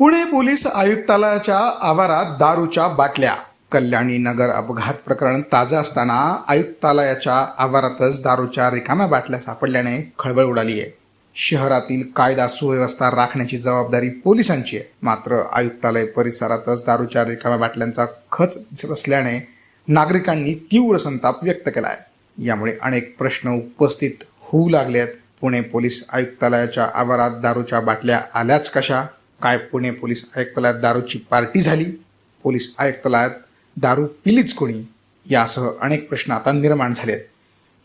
Pune police आयुक्तालयाच्या आवारात दारूच्या बाटल्या. कल्याणी नगर अपघात प्रकरण ताजं असताना आयुक्तालयाच्या आवारातच दारूच्या रिकाम्या बाटल्या सापडल्याने खळबळ उडाली आहे. शहरातील कायदा सुव्यवस्था राखण्याची जबाबदारी पोलिसांची आहे. मात्र आयुक्तालय परिसरातच दारूच्या रिकाम्या बाटल्यांचा खच दिसत असल्याने नागरिकांनी तीव्र संताप व्यक्त केला आहे यामुळे अनेक प्रश्न उपस्थित होऊ लागले आहेत पुणे पोलीस आयुक्तालयाच्या आवारात दारूच्या बाटल्या आल्याच कशा? काय पुणे पोलीस आयुक्तालयात दारूची पार्टी झाली? पोलीस आयुक्तालयात दारू पिलीच कोणी? यासह अनेक प्रश्न आता निर्माण झाले आहेत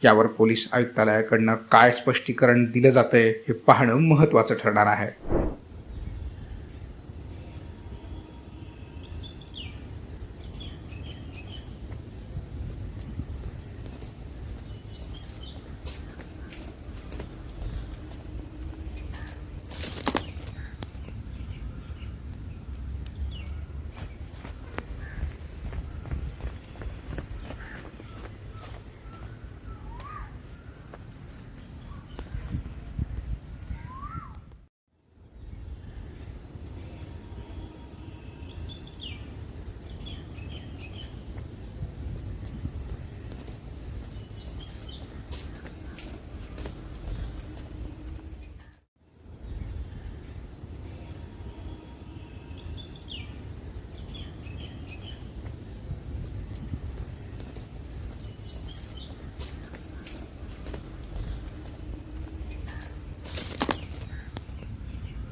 यावर पोलीस आयुक्तालयाकडनं काय स्पष्टीकरण दिलं जातंय हे पाहणं महत्त्वाचं ठरणार आहे.